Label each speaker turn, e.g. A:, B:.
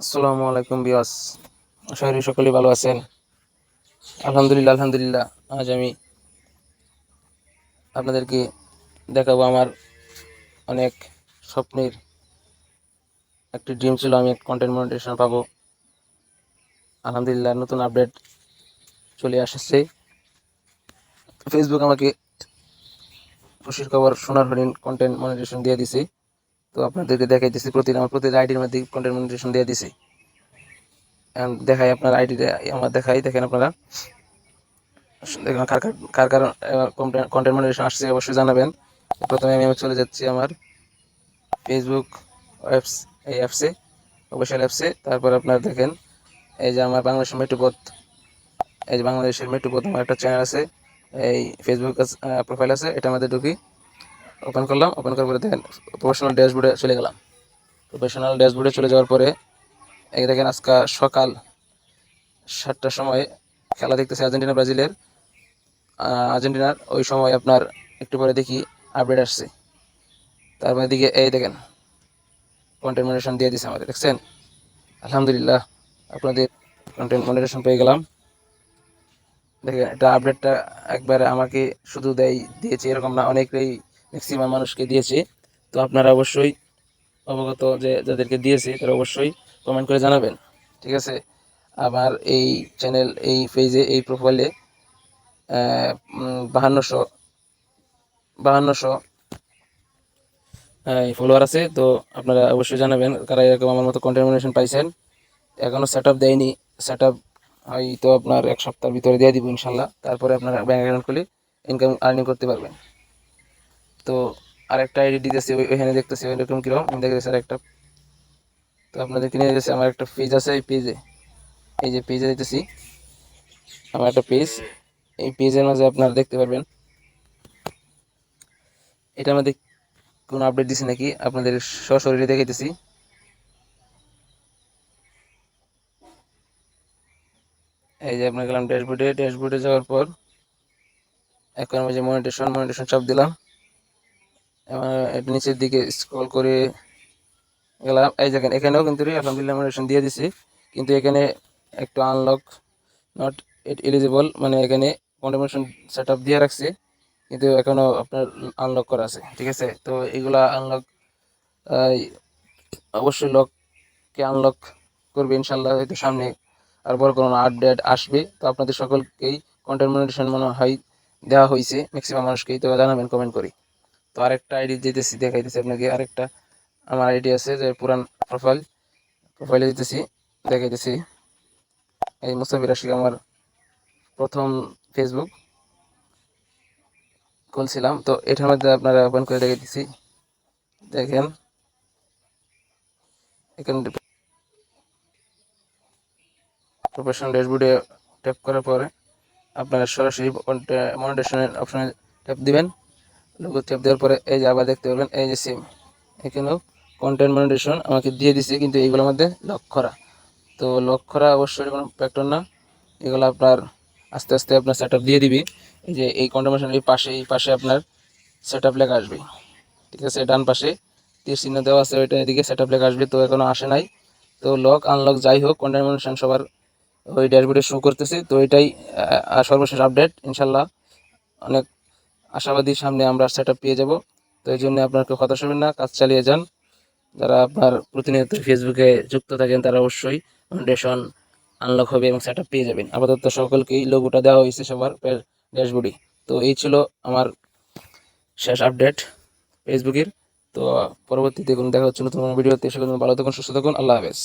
A: আসসালামু আলাইকুম বিয়াস আশা সকলেই ভালো আছেন। আলহামদুলিল্লাহ আলহামদুলিল্লাহ। আজ আমি আপনাদেরকে দেখাবো আমার অনেক স্বপ্নের একটি ড্রিম ছিল, আমি কন্টেন্ট মনিটেশন পাবো। আলহামদুলিল্লাহ, নতুন আপডেট চলে আসছে। ফেসবুক আমাকে খুশির খবর, সোনার হরিণ কন্টেন্ট মনিটেশন দিয়ে দিছে। তো আপনাদেরকে দেখাইতেছি প্রতিদিন আমার প্রতিদিন আইডির মধ্যে কন্টেন্ট মনিটেশন দিয়ে দিছি। দেখাই আপনার আইডিটা আমার দেখাই, দেখেন আপনারা। দেখেন কার কার কার কন্টেন্ট মনিটেশন আসছে, অবশ্যই জানাবেন। প্রথমে আমি চলে যাচ্ছি আমার ফেসবুক অ্যাপস এই অ্যাপসে অফিসিয়াল অ্যাপসে তারপর আপনারা দেখেন, এই যে আমার বাংলাদেশের মেট্রোপথ, এই যে বাংলাদেশের মেট্রোপথ আমার একটা চ্যানেল আছে, এই ফেসবুক প্রোফাইল আছে এটার মধ্যে ঢুকি। ওপেন করলাম, ওপেন করার পরে দেখেন প্রফেশনাল ড্যাশবোর্ডে চলে গেলাম। প্রফেশনাল ড্যাশবোর্ডে চলে যাওয়ার পরে, এই দেখেন আজকে সকাল সাতটার সময় খেলা দেখতেছে আর্জেন্টিনা, ব্রাজিলের। আর্জেন্টিনার ওই সময় আপনার একটু পরে দেখি আপডেট আসছে। তারপরে দিকে এই দেখেন কন্টেন্ট মনিটেশন দিয়ে দিছে আমাদের, দেখছেন? আলহামদুলিল্লাহ, আপনাদের কন্টেন্ট মনিটেশন পেয়ে গেলাম। দেখেন, এটা আপডেটটা একবারে আমাকে শুধু দেয়, দিয়েছে, এরকম না, অনেকেই ম্যাক্সিমাম মানুষকে দিয়েছে। তো আপনারা অবশ্যই অবগত যে যাদেরকে দিয়েছে, তারা অবশ্যই কমেন্ট করে জানাবেন। ঠিক আছে? আবার এই চ্যানেল এই পেজে এই প্রোফাইলে বাহান্নশো বাহান্নশো ফলোয়ার আছে। তো আপনারা অবশ্যই জানাবেন কারা এরকম আমার মতো কন্টেমিনেশন পাইছেন। এখনও সেট আপ দেয়নি। সেট আপ হয়তো আপনার এক সপ্তাহের ভিতরে দিয়ে দিব ইনশাল্লাহ। তারপরে আপনারা ব্যাঙ্ক অ্যাকাউন্ট খুলে ইনকাম আর্নিং করতে পারবেন। তো আরেকটা আইডি দিতেছি, ওই- ওইখানে দেখতেছি ওইরকম কীরকম। আমি দেখতেছি আরেকটা তো আপনাদের কিনে দিতেছি আমার একটা পেজ আছে এই পেজে এই যে পেজে দিতেছি আমার একটা পেজ এই পেজের মাঝে আপনারা দেখতে পারবেন। এটা আমাদের কোনো আপডেট দিছে নাকি? আপনাদের সশরীরে দেখাইতেছি। এই যে আপনার গেলাম ড্যাশবোর্ডে ড্যাশবোর্ডে যাওয়ার পর এখন যে মনিটেশন মনিটেশন সব দিলাম। নিচের দিকে স্ক্রল করে গেলাম। এই দেখেন, এখানেও কিন্তু আলহামদুলিল্লাহ মনিটেশন দিয়ে দিছি। কিন্তু এখানে একটু আনলক নট ইট এলিজিবল মানে এখানে কন্টিনিউশন সেট আপ দিয়ে রাখছে। কিন্তু এখনও আপনার আনলক করা আছে, ঠিক আছে? তো এগুলা আনলক অবশ্যই লককে আনলক করবে ইনশাল্লাহ হয়তো সামনে। আর বড় কোনো আপডেট আসবে। তো আপনাদের সকলকেই কন্টেন্ট মনে হয় দেওয়া হয়েছে ম্যাক্সিমাম মানুষকেই। তো জানাবেন কমেন্ট করি। তো আরেকটা আইডি দিতেছি, দেখাইতেছি আপনাকে। আরেকটা আমার আইডি আছে যে পুরান প্রোফাইল প্রোফাইলে দিতেছি, দেখাইতেছি। এই মুস্তাফির আশিক আমার প্রথম ফেসবুক খুলছিলাম। তো এটার মধ্যে আপনারা ওপেন করে দেখে দিচ্ছি দেখেন। এখানে প্রফেশনাল ড্যাশবোর্ডে ট্যাপ করার পরে আপনারা সরাসরি মনিটেশনের অপশনে ট্যাপ দিবেন। লোগো ট্যাপ দেওয়ার পরে এই যে আবার দেখতে পারবেন, এই যে সিম এখানেও কন্টেন্ট মনিটেশন আমাকে দিয়ে দিছে, কিন্তু এইগুলোর মধ্যে লক করা। তো লক করা অবশ্যই কোনো ফ্যাক্টর না। এগুলো আপনার আস্তে আস্তে আপনার সেট দিয়ে দিবি। যে এই কন্টেন্ট এই পাশে এই পাশে আপনার সেট লেখা আসবে। ঠিক আছে, ডান পাশে তীর চিহ্ন দেওয়া আছে, ওইটা এদিকে সেট লেখা আসবে, তো এখনও আসে নাই। তো লক আনলক যাই হোক কন্টেন্ট মনিটেশন সবার ওই ড্যাশবোর্ডে শো করতেছে। তো এটাই সর্বশেষ আপডেট ইনশাল্লাহ। অনেক আশাবাদী সামনে আমরা সেট পেয়ে যাব। তো এই জন্য আপনার কেউ হতাশ হবেন না, কাজ চালিয়ে যান। যারা আপনার প্রতিনিয়ত ফেসবুকে যুক্ত থাকেন, তারা অবশ্যই ফাউন্ডেশন আনলক হবে এবং সেট পেয়ে যাবেন। আপাতত সকলকেই লোগোটা দেওয়া হয়েছে সবার ড্যাশবোর্ডে তো এই ছিল আমার শেষ আপডেট ফেসবুকের তো পরবর্তীতে কোনো দেখা হচ্ছে নতুন ভিডিওতে সেগুলো ভালো থাকুন, সুস্থ থাকুন, আল্লাহ হাফেজ।